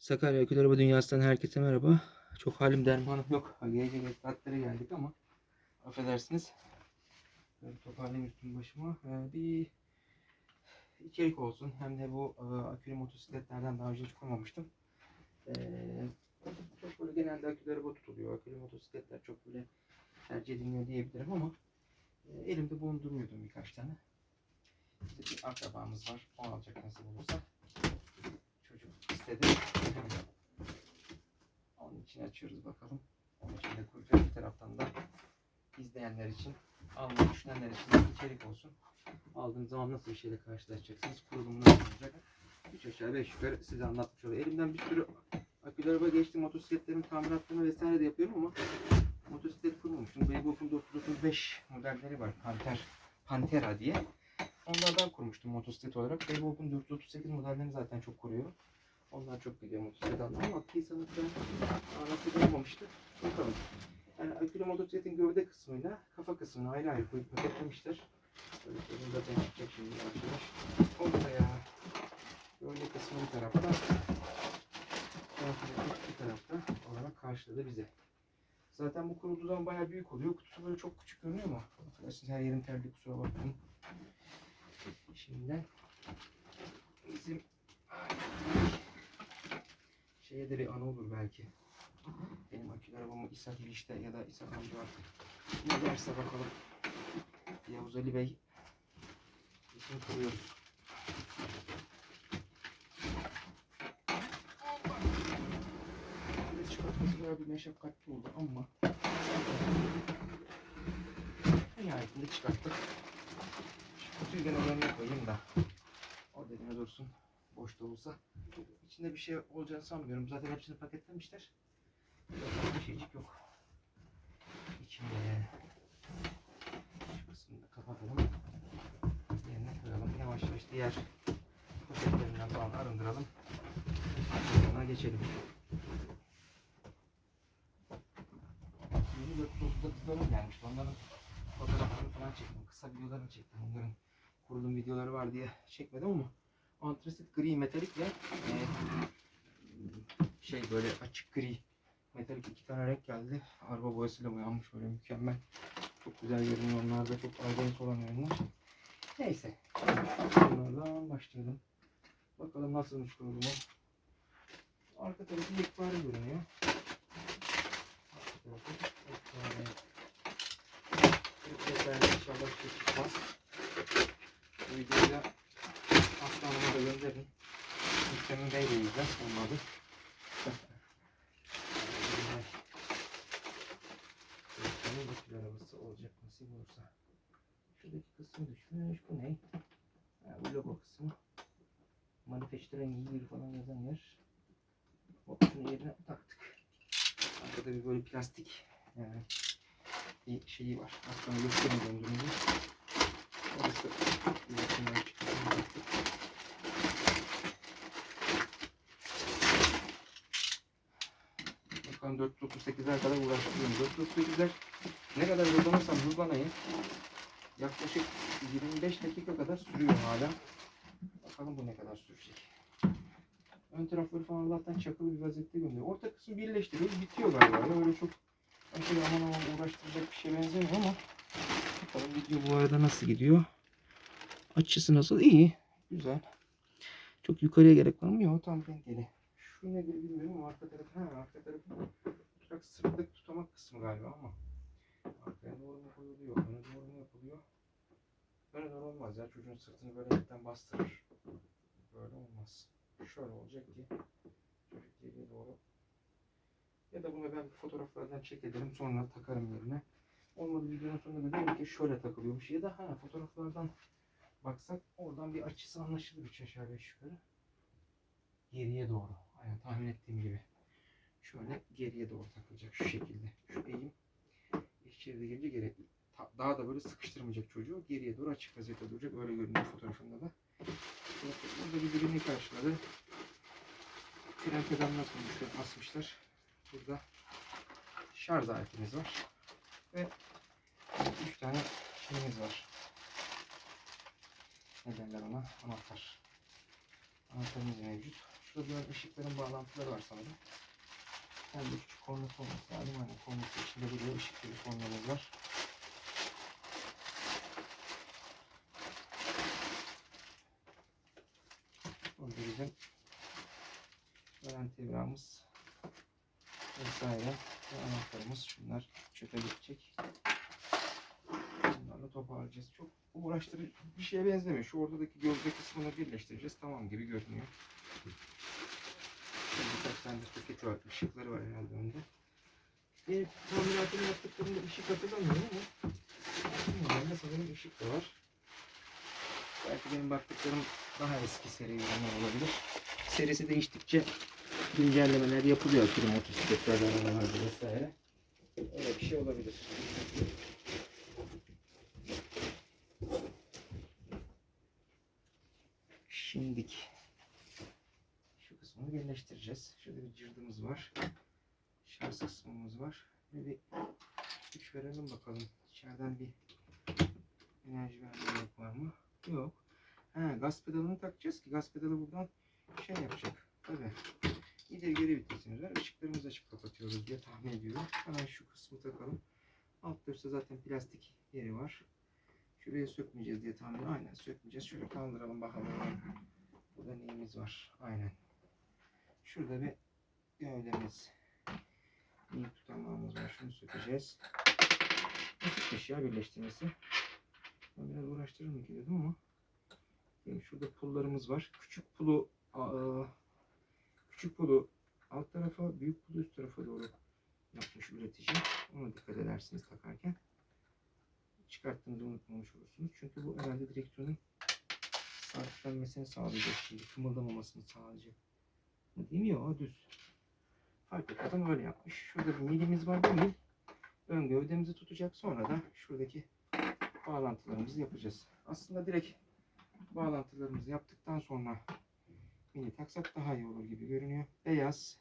Sakarya Akül Araba Dünyası'ndan herkese merhaba. Çok halim dermanım yok. Gece saatlere geldik ama affedersiniz. Böyle toparlayayım üstümü başıma. Ee, bir içerik olsun. Hem de bu e, akülü motosikletlerden daha önce hiç kurmamıştım. Ee, çok böyle genelde akülü araba tutuluyor. Akülü motosikletler çok böyle tercih edilmiyor diyebilirim ama e, elimde bulundurmuyordum birkaç tane. İşte bir akrabamız var. O alacak nasıl olursa. İstedi. Onun için açıyoruz bakalım. Onun için de kuracağız. Bir taraftan da izleyenler için, almayı düşünenler için içerik olsun. Aldığınız zaman nasıl bir şeyle karşılaşacaksınız? Kurulumu nasıl olacak? Üç aşağı beş yukarı size anlatmış oluyor. Elimden bir sürü akülü araba geçti. Motosikletlerin tamiratlarını vesaire de yapıyorum ama motosiklet kurmamıştım. Beybok'un 935 modelleri var. Panter, Pantera diye. Onlardan kurmuştum motosiklet olarak. Beybok'un 438 modellerini zaten çok kuruyorum. Onlar çok gidiyor motosiklet almaya ama Kisa'nın da nasip olmamıştı. Bakalım. Yani akülü motosikletin gövde kısmıyla kafa kısmını ayrı ayrı koyup paketlemişler. Böyle söyleyeyim zaten çıkacak şimdi yavaş yavaş. Orada ya. Gövde kısmı bir tarafta. Bir tarafta olarak karşıladı bize. Zaten bu kurulduğu zaman bayağı büyük oluyor. Kutusu böyle çok küçük görünüyor ama. Affedersiniz her yerim terli kusura bakmayın. Şimdiden bizim şeye de bir anı olur belki. Benim akülü arabamı İsa Biliş'te ya da İsa amca artık ne derse bakalım. Yavuz Ali Bey için kuruyoruz. Çıkartması bayağı bir meşakkatli oldu ama nihayetinde çıkarttık. Şu kutuyu gene önüne koyayım da o dediğine dursun. Boş da olsa. İçinde bir şey olacağını sanmıyorum. Zaten hepsini paketlemişler. Bir şeycik yok. İçinde. Şu kısmını kapatalım. Yerine koyalım. Yavaş yavaş diğer poşetlerinden falan arındıralım. Sonra geçelim. Yeni 439'larım gelmiş. Onların fotoğraflarını falan çektim. Kısa videolarını çektim. Onların kurulum videoları var diye çekmedim ama antrasit gri metalik ve e, şey böyle açık gri metalik iki tane renk geldi. Araba boyasıyla boyanmış böyle mükemmel. Çok güzel görünüyor. Onlar da çok ayrıntı olan ürünler. Neyse. Bunlardan başlayalım. Bakalım nasılmış kurulumu. Arka tarafı yekpare görünüyor. Yekpare. İnşallah çıkmaz. Bu videoyu Aslanıma da gönderin. Mükremin Bey de izler. Olmadı. Mükremin bakır arabası olacak nasip olursa. Şuradaki kısım düşmüş. Bu ne? Ha, bu logo kısmı. Manufacturing year falan yazan yer. Hop şunu yerine taktık. Arkada bir böyle plastik yani bir şeyi var. Aslında göstermeyeceğim durumu. Orası yakından çıkıyor. Bakalım 438'ler kadar uğraştırıyorum. 438'ler ne kadar hızlanırsam hızlanayım. Yaklaşık 25 dakika kadar sürüyor hala. Bakalım bu ne kadar sürecek. Ön tarafları falan Allah'tan çakılı bir vaziyette gönderiyor. Orta kısmı birleştiriyoruz. Bitiyor galiba. Öyle çok aşırı aman aman uğraştıracak bir şey benzemiyor ama bakalım video bu arada nasıl gidiyor. Açısı nasıl? İyi. Güzel. Çok yukarıya gerek var mı? Yok tam dengeli. Şu nedir bilmiyorum arka tarafı, ha arka tarafı tutarak sırtlık tutamak kısmı galiba ama arkaya doğru mu koyuluyor, öne doğru mu yapılıyor? Öne doğru olmaz ya çocuğun sırtını böyle hepten bastırır. Böyle olmaz. Şöyle olacak ki çocuk geriye doğru ya da bunu ben fotoğraflardan çek ederim sonra takarım yerine. Olmadı videonun sonunda da derim ki şöyle takılıyormuş ya da ha fotoğraflardan baksak oradan bir açısı anlaşılır üç aşağı beş yukarı. Geriye doğru. Aynen tahmin ettiğim gibi. Şöyle geriye doğru takılacak şu şekilde. Şu eğim içeride gelince geri daha da böyle sıkıştırmayacak çocuğu. Geriye doğru açık vaziyette duracak. Öyle görünüyor fotoğrafında da. Burada bir birini karşıladı. Fren pedalına koymuşlar, asmışlar. Burada şarj aletimiz var. Ve üç tane şeyimiz var. Ne derler ona? Anahtar. Anahtarımız mevcut. Şurada ışıkların bağlantıları var sanırım. Hem de küçük kornası olması lazım. Hani kornası içinde böyle ışıklı bir kornamız var. Burada bizim garanti evramız vesaire ve anahtarımız. Şunlar çöpe gidecek. Bunlarla toparlayacağız. Çok uğraştırıcı bir şeye benzemiyor. Şu ortadaki gövde kısmını birleştireceğiz. Tamam gibi görünüyor. Tane de soketi var. ışıkları var herhalde önde. Bir tamiratını yaptıklarında ışık hatırlamıyorum ama ben de sanırım ışık da var. Belki benim baktıklarım daha eski seri ürünler olabilir. Serisi değiştikçe güncellemeler yapılıyor tüm motosikletlerde, arabalarda vesaire. Öyle bir şey olabilir. Şimdik şu birleştireceğiz. Şurada bir cırdımız var. Şarj kısmımız var. Ve bir güç verelim bakalım. İçeriden bir enerji vermek var mı? Yok. Ha, gaz pedalını takacağız ki gaz pedalı buradan şey yapacak. Tabii. İleri geri vitesimiz var. Işıklarımızı açıp kapatıyoruz diye tahmin ediyorum. Hemen şu kısmı takalım. Altta üstte zaten plastik yeri var. Şuraya sökmeyeceğiz diye tahmin. Aynen sökmeyeceğiz. Şöyle kaldıralım bakalım. Burada neyimiz var? Aynen. Şurada bir gövdemiz. İyi tutamağımız var. Şunu sökeceğiz. Basitmiş ya birleştirmesi. Ben biraz uğraştırır mı dedim ama. Yani şurada pullarımız var. Küçük pulu küçük pulu alt tarafa, büyük pulu üst tarafa doğru yapmış üretici. Ona dikkat edersiniz takarken. Çıkarttığınızı unutmamış olursunuz. Çünkü bu herhalde direksiyonun sabitlenmesini sağlayacak şimdi. Kımıldamamasını sağlayacak. Değil mi? O düz. Fark etmeden öyle yapmış. Şurada bir milimiz var. Bu mil ön gövdemizi tutacak. Sonra da şuradaki bağlantılarımızı yapacağız. Aslında direkt bağlantılarımızı yaptıktan sonra mini taksak daha iyi olur gibi görünüyor. Beyaz,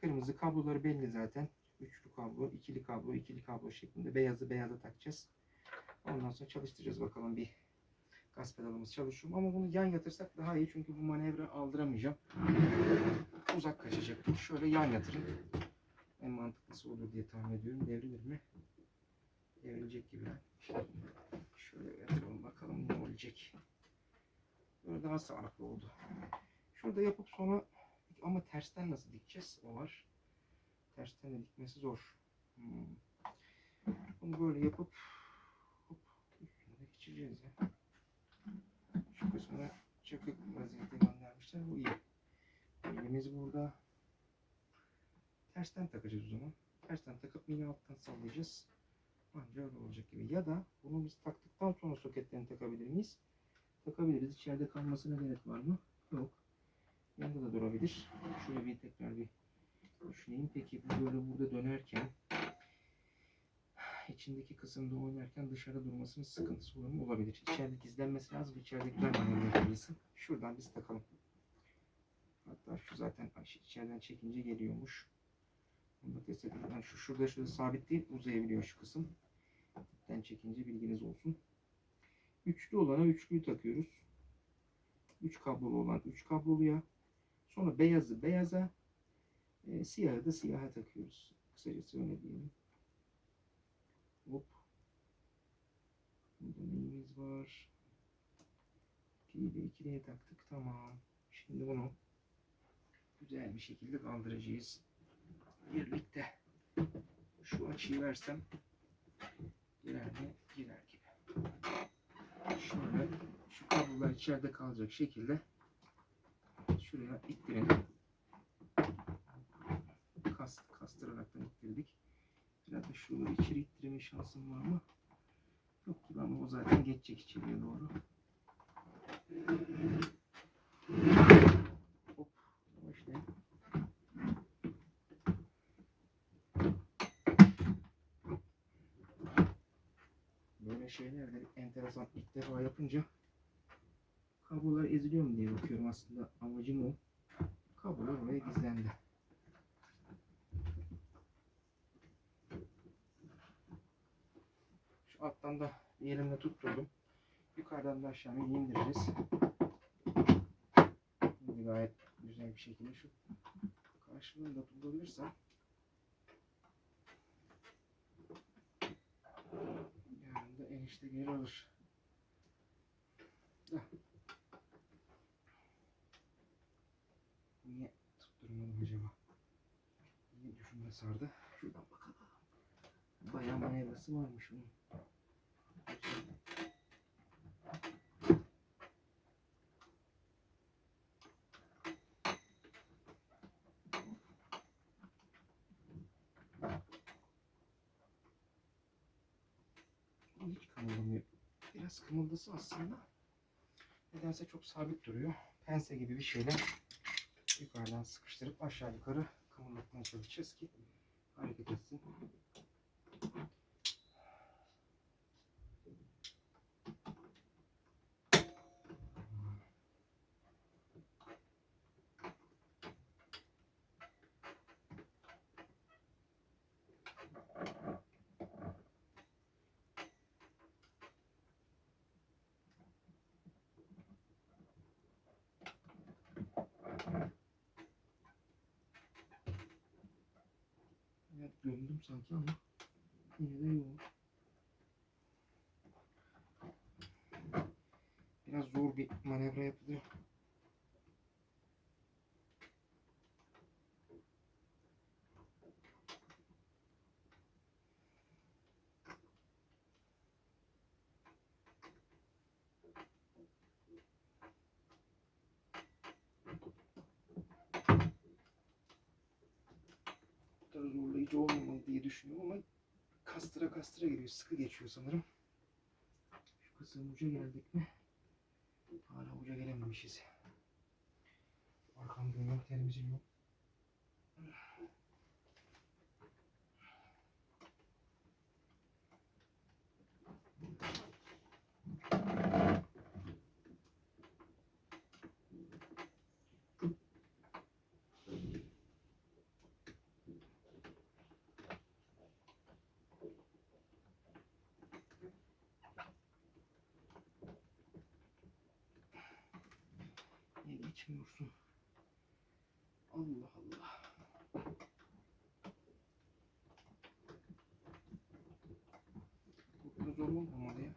kırmızı kabloları belli zaten. Üçlü kablo, ikili kablo, ikili kablo şeklinde beyazı beyaza takacağız. Ondan sonra çalıştıracağız bakalım bir gaz pedalımız çalışıyor? Ama bunu yan yatırsak daha iyi çünkü bu manevra aldıramayacağım. Uzak kaçacak. Şöyle yan yatırın. En mantıklısı olur diye tahmin ediyorum. Devrilir mi? Devrilecek gibi. Şöyle yatıralım bakalım ne olacak. Böyle daha sağlıklı oldu. Şurada yapıp sonra ama tersten nasıl dikeceğiz? O var. Tersten de dikmesi zor. Hmm. Bunu böyle yapıp hop geçireceğiz ya. Kısmına çakık vaziyette göndermişler. Bu iyi. Elimiz burada. Tersten takacağız o zaman. Tersten takıp yine alttan sallayacağız. Anca öyle olacak gibi. Ya da bunu biz taktıktan sonra soketlerini takabilir miyiz? Takabiliriz. İçeride kalmasına gerek var mı? Yok. Yanında da durabilir. Şöyle bir tekrar bir düşüneyim. Peki bu böyle burada dönerken içindeki kısımda oynarken dışarı durmasının sıkıntısı olur mu? Olabilir. İçeride gizlenmesi lazım. İçeride güzel manevra yapabilsin. Şuradan biz takalım. Hatta şu zaten içeriden çekince geliyormuş. Bunu da test edelim. Yani şu şurada şurada sabit değil. Uzayabiliyor şu kısım. Dipten çekince bilginiz olsun. Üçlü olana üçlüyü takıyoruz. Üç kablolu olan üç kabloluya. Sonra beyazı beyaza. E, siyahı da siyaha takıyoruz. Kısacası öyle diyelim. Hop. Burada neyimiz var? İkiyi de ikiliye taktık. Tamam. Şimdi bunu güzel bir şekilde kaldıracağız. Birlikte. Şu açıyı versem girer mi? Girer gibi. Şöyle şu kablolar içeride kalacak şekilde şuraya ittirelim. Kast, kastıraraktan ittirdik. Biraz da şuraları içeri ittirme şansım var mı? Yok gibi ama o zaten geçecek içeriye doğru. Hop. Yavaşlayın. Böyle şeyler de enteresan ilk defa yapınca kablolar eziliyor mu diye bakıyorum aslında amacım o. Kablolar oraya gizlendi. Alttan da bir elimle tutturdum. Yukarıdan da aşağıya indiririz. Şimdi gayet güzel bir şekilde şu karşılığını da tutabilirsem yarın da enişte geri alır. Heh. Niye tutturmadım acaba? Niye düşünme sardı? Şuradan bakalım. Bayağı manevrası varmış onun. Hiç. Biraz kımıldası aslında. Nedense çok sabit duruyor. Pense gibi bir şeyle yukarıdan sıkıştırıp aşağı yukarı kımıldatmaya çalışacağız ki hareket etsin. Gömdüm sanki ama yine de yok. Biraz zor bir manevra yapılıyor. Bu kadar zorlayıcı olmamalı diye düşünüyorum ama kastıra geliyor. Sıkı geçiyor sanırım. Şu kısım uca geldik mi? Hala uca gelememişiz. Arkam dönüyor, terimizin yok. Niye geçmiyorsun? Allah Allah. Bu kadar zor olmamalı ya.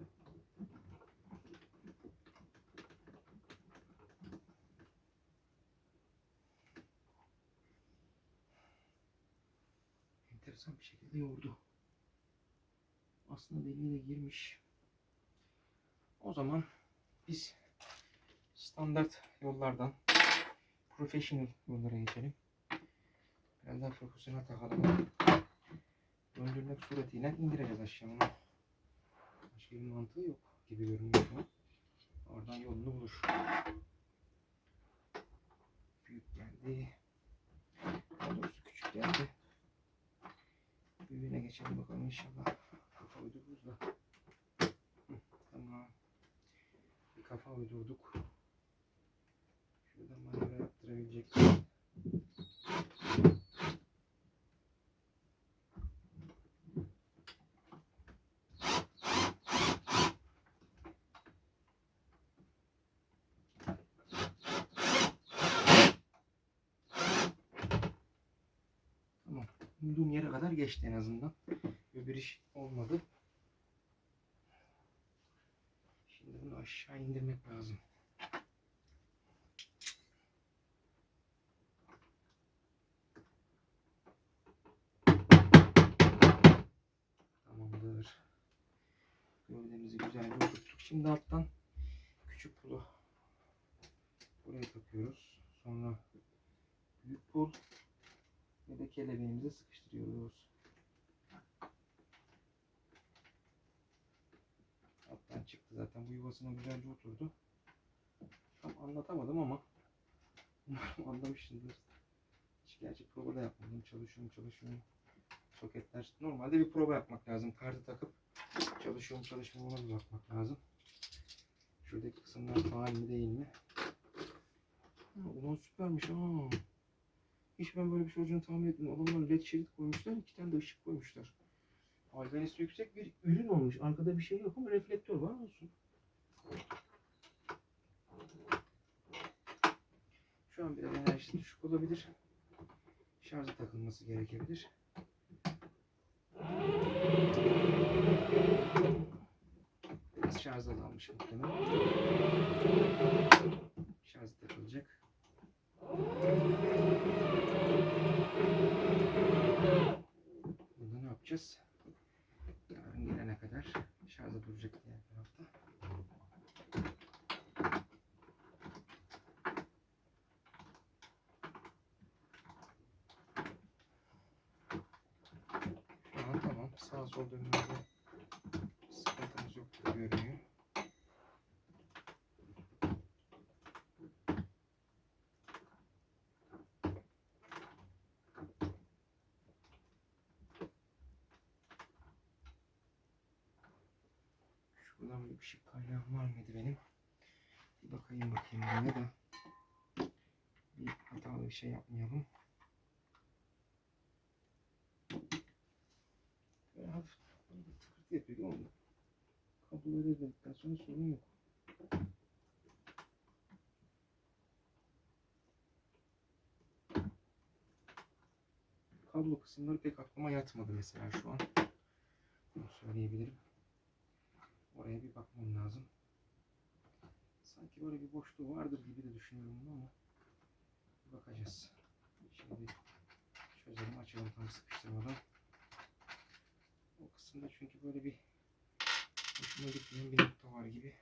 Enteresan bir şekilde yoğurdu. Aslında deliğe de girmiş. O zaman biz standart yollardan professional yollara geçelim. Biraz daha profesyonel takalım. Döndürmek suretiyle indireceğiz aşağı onu. Başka bir mantığı yok gibi görünüyor şu an. Oradan yolunu bulur. Büyük geldi. Daha doğrusu küçük geldi. Büyüğüne geçelim bakalım inşallah. Kafa uydururuz da. Hı, Tamam. Bir kafa uydurduk. Tamam. Umduğum yere kadar geçti en azından. Öbür iş olmadı. Şimdi bunu aşağı indirmek lazım. Şimdi alttan küçük pulu buraya takıyoruz. Sonra büyük pul ve de kelebeğimizi sıkıştırıyoruz. Alttan çıktı zaten. Bu yuvasına güzelce oturdu. Tam anlatamadım ama umarım anlamışsınızdır. Hiç gerçi prova da yapmadım. Çalışıyorum çalışıyorum. Soketler. Normalde bir prova yapmak lazım. Kartı takıp çalışıyorum çalışmıyorum ona bir bakmak lazım. Şuradaki kısımlar faal mi değil mi? Ha, ulan süpermiş ha. Hiç ben böyle bir şey olacağını tahmin etmedim. Adamlar led şerit koymuşlar. iki tane de ışık koymuşlar. Albenisi yüksek bir ürün olmuş. Arkada bir şey yok ama reflektör var olsun. Şu an biraz enerjisi düşük olabilir. Şarja takılması gerekebilir. Biraz şarj azalmış muhtemelen. Şarj takılacak. Burada ne yapacağız? Yarın gelene kadar şarjda duracak diğer tarafta. Tamam. Sağ sol dönmede sıkıntımız yok gibi görünüyor. Şuradan bir ışık kaynağım var mıydı benim? Bir bakayım bakayım buraya da. Bir hatalı bir şey yapmayalım. Böyle hafif tıkırtı yapıyor ama kabloları edildikten sonra sorun yok. Kablo kısımları pek aklıma yatmadı mesela şu an. Bunu söyleyebilirim. Oraya bir bakmam lazım. Sanki böyle bir boşluğu vardır gibi de düşünüyorum ama bakacağız. Şimdi çözelim açalım tam sıkıştırmadan. O kısımda çünkü böyle bir hoşuma gitmeyen bir nokta var gibi.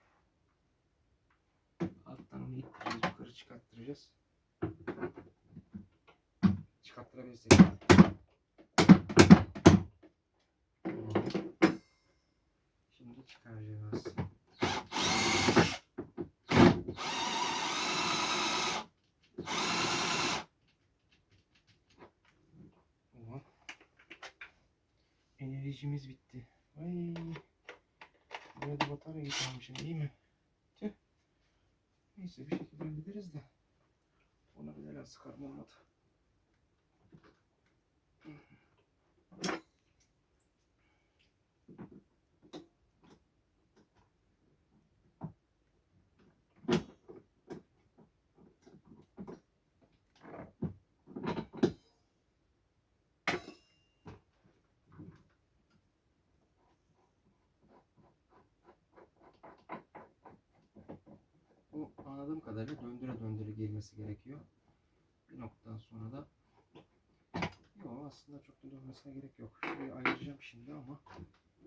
Alttan onu ittireceğiz, yukarı çıkarttıracağız. Çıkarttırabilirsek. Tamam. Enerjimiz bitti. Ay. Buraya da batarya getirmişim iyi mi? Tüh. Neyse bir şekilde hallederiz de. Ona bir neler sıkarım olmadı. Bu anladığım kadarıyla döndüre döndüre girmesi gerekiyor. Bir noktadan sonra da yok aslında çok da dönmesine gerek yok. Şurayı ayıracağım şimdi ama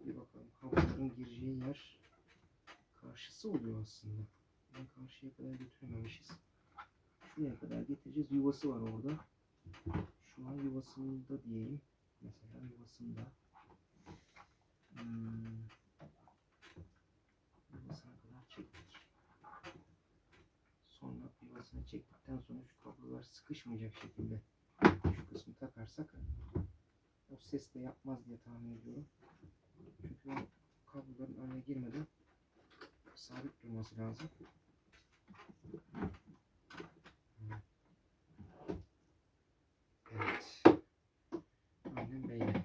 bir bakalım kabloların gireceği yer karşısı oluyor aslında. Ben karşıya kadar götürememişiz. Şuraya kadar getireceğiz. Yuvası var orada. Şu an yuvasında diyeyim. Mesela yuvasında. Hmm. Yuvasına kadar çektik. Yuvasını çektikten sonra şu kablolar sıkışmayacak şekilde şu kısmı takarsak o ses de yapmaz diye tahmin ediyorum. Çünkü o kabloların önüne girmeden sabit durması lazım. Evet. Aynen böyle.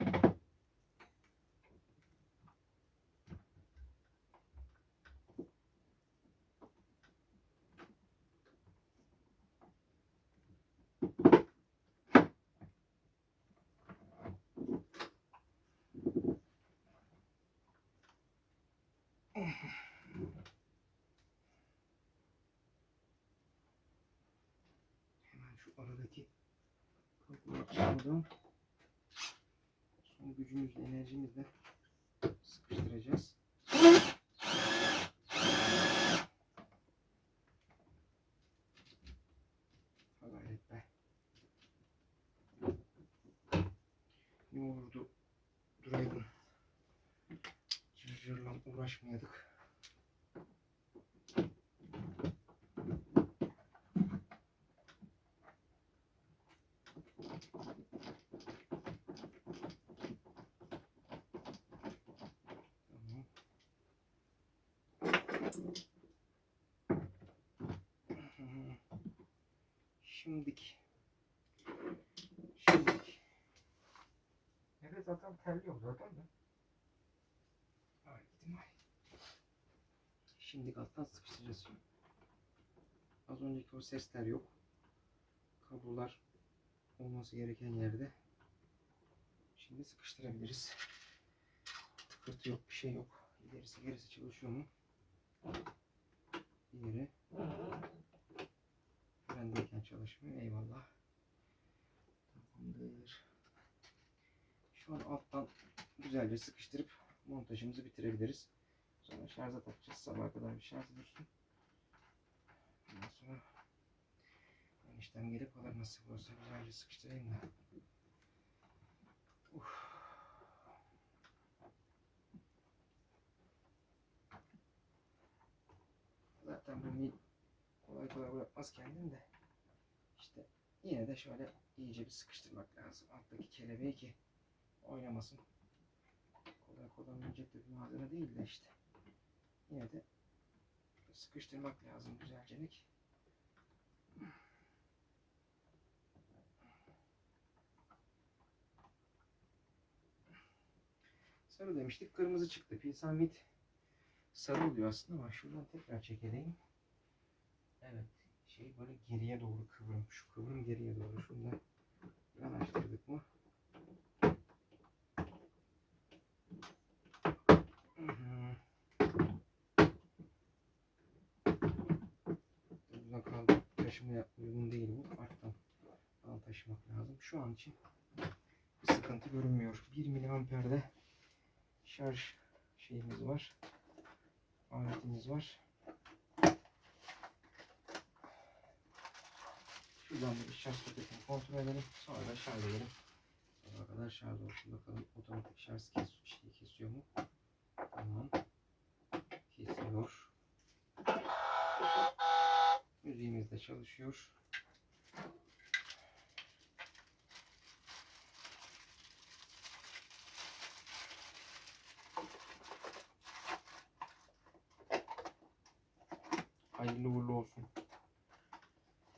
Hemen şu aradaki kabloyu çıkarmadan son gücümüzle enerjimizle sıkıştıracağız. Gayret be. Ne olurdu duraydım. Cırcırla uğraşmayaydık. Zaten terliyorum zaten de. Ay ay. Şimdi alttan sıkıştıracağız şimdi. Az önceki o sesler yok. kablolar olması gereken yerde şimdi sıkıştırabiliriz. Tıkırtı yok, bir şey yok. İlerisi gerisi çalışıyor mu? Diğeri frendeyken çalışmıyor. Eyvallah. Tamamdır. An alttan güzelce sıkıştırıp montajımızı bitirebiliriz. Sonra şarja takacağız. Sabaha kadar bir şarj dursun. Ondan sonra eniştem gelip alır nasıl olsa güzelce sıkıştırayım da. Uf. Zaten bu mil kolay kolay bırakmaz kendini de. İşte yine de şöyle iyice bir sıkıştırmak lazım. Alttaki kelebeği ki oynamasın. Kolay kolay da bir malzeme değil de işte. Yine de sıkıştırmak lazım güzelcelik. Sarı demiştik. Kırmızı çıktı. Pilsamit sarı oluyor aslında ama şuradan tekrar çekelim. Evet. Şey böyle geriye doğru kıvrım. Şu kıvrım geriye doğru. Şundan yanaştırdık mı? Hı hı. Buradan kaldı. Taşımaya uygun değil bu. Arttan falan taşımak lazım. Şu an için bir sıkıntı görünmüyor. 1 miliamperde şarj şeyimiz var. Aletimiz var. Şuradan bir şarj soketini kontrol edelim. Sonra da şarj edelim. Sabaha kadar şarj olsun. Bakalım otomatik şarj kes şeyi kesiyor mu? Tamam. Kesiyor. Müziğimiz de çalışıyor. Hayırlı uğurlu olsun.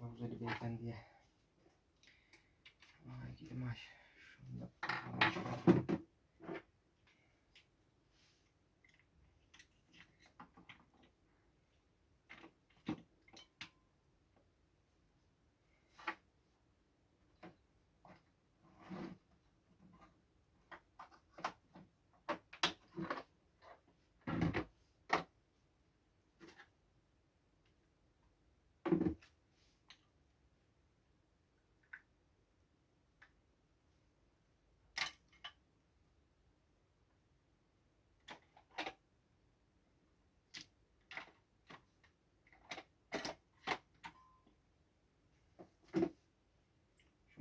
Yavuz Ali Beyefendi'ye. Ay gidim ay. Şunu da çıkartalım.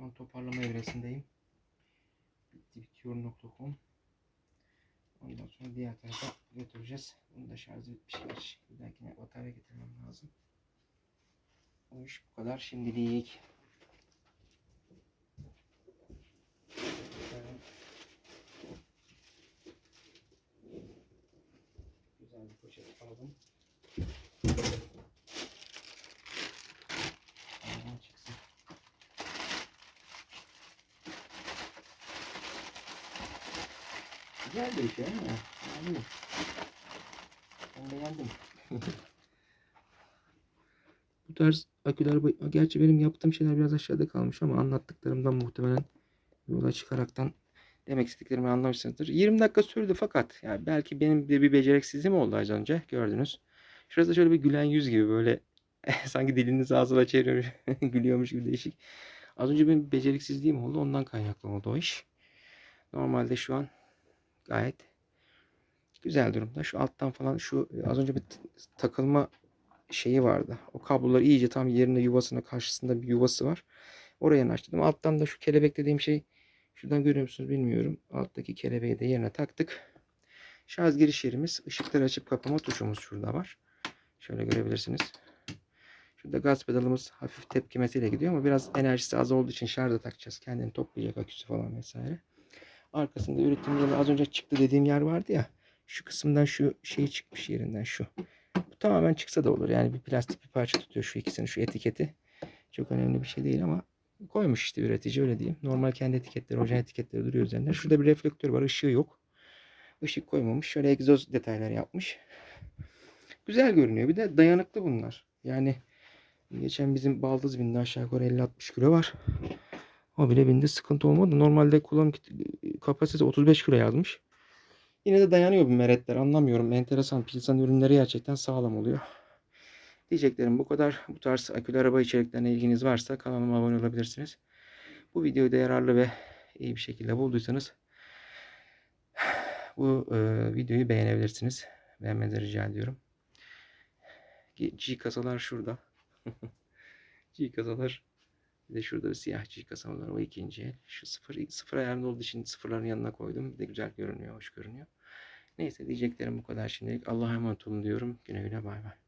Şu toparlama evresindeyim. Bitti bitiyor.com Ondan sonra diğer tarafa götüreceğiz. Bunu da şarjı bitmiş gerçi. Bir dahakine batarya getirmem lazım. Bu iş bu kadar şimdilik. Güzel bir poşet aldım. Güzel bir şey ama yani ben beğendim. Bu tarz aküler gerçi benim yaptığım şeyler biraz aşağıda kalmış ama anlattıklarımdan muhtemelen yola çıkaraktan demek istediklerimi anlamışsınızdır. 20 dakika sürdü fakat yani belki benim de bir beceriksizliğim oldu az önce gördünüz. Şurası şöyle bir gülen yüz gibi böyle sanki diliniz ağzına çeviriyor gülüyormuş gibi değişik. Az önce benim beceriksizliğim oldu ondan kaynaklı oldu o iş. Normalde şu an gayet güzel durumda. Şu alttan falan şu az önce bir takılma şeyi vardı. O kablolar iyice tam yerine yuvasına karşısında bir yuvası var. Oraya açtım. Alttan da şu kelebek dediğim şey şuradan görüyor musunuz bilmiyorum. Alttaki kelebeği de yerine taktık. Şarj giriş yerimiz. ışıkları açıp kapama tuşumuz şurada var. Şöyle görebilirsiniz. Şurada gaz pedalımız hafif tepkimesiyle gidiyor ama biraz enerjisi az olduğu için şarja takacağız. Kendini toplayacak aküsü falan vesaire. Arkasında üretim yeri az önce çıktı dediğim yer vardı ya. Şu kısımdan şu şey çıkmış yerinden şu. Bu tamamen çıksa da olur. Yani bir plastik bir parça tutuyor şu ikisini şu etiketi. Çok önemli bir şey değil ama koymuş işte üretici öyle diyeyim. Normal kendi etiketleri, orijinal etiketleri duruyor üzerinde. Şurada bir reflektör var. ışığı yok. Işık koymamış. Şöyle egzoz detaylar yapmış. Güzel görünüyor. Bir de dayanıklı bunlar. Yani Geçen bizim baldız bindi aşağı yukarı 50-60 kilo var. O bile bindi sıkıntı olmadı. Normalde kullanım kapasitesi 35 kilo yazmış. Yine de dayanıyor bu meretler. Anlamıyorum. Enteresan. Pilsan ürünleri gerçekten sağlam oluyor. Diyeceklerim bu kadar. Bu tarz akülü araba içeriklerine ilginiz varsa kanalıma abone olabilirsiniz. Bu videoyu da yararlı ve iyi bir şekilde bulduysanız bu e, videoyu beğenebilirsiniz. Beğenmenizi rica ediyorum. G kasalar şurada. G kasalar bir de şurada bir siyah G kasa var. O ikinci el. Şu sıfır, sıfır ayarında olduğu için sıfırların yanına koydum. Bir de güzel görünüyor, hoş görünüyor. Neyse diyeceklerim bu kadar şimdilik. Allah'a emanet olun diyorum. Güle güle bay bay.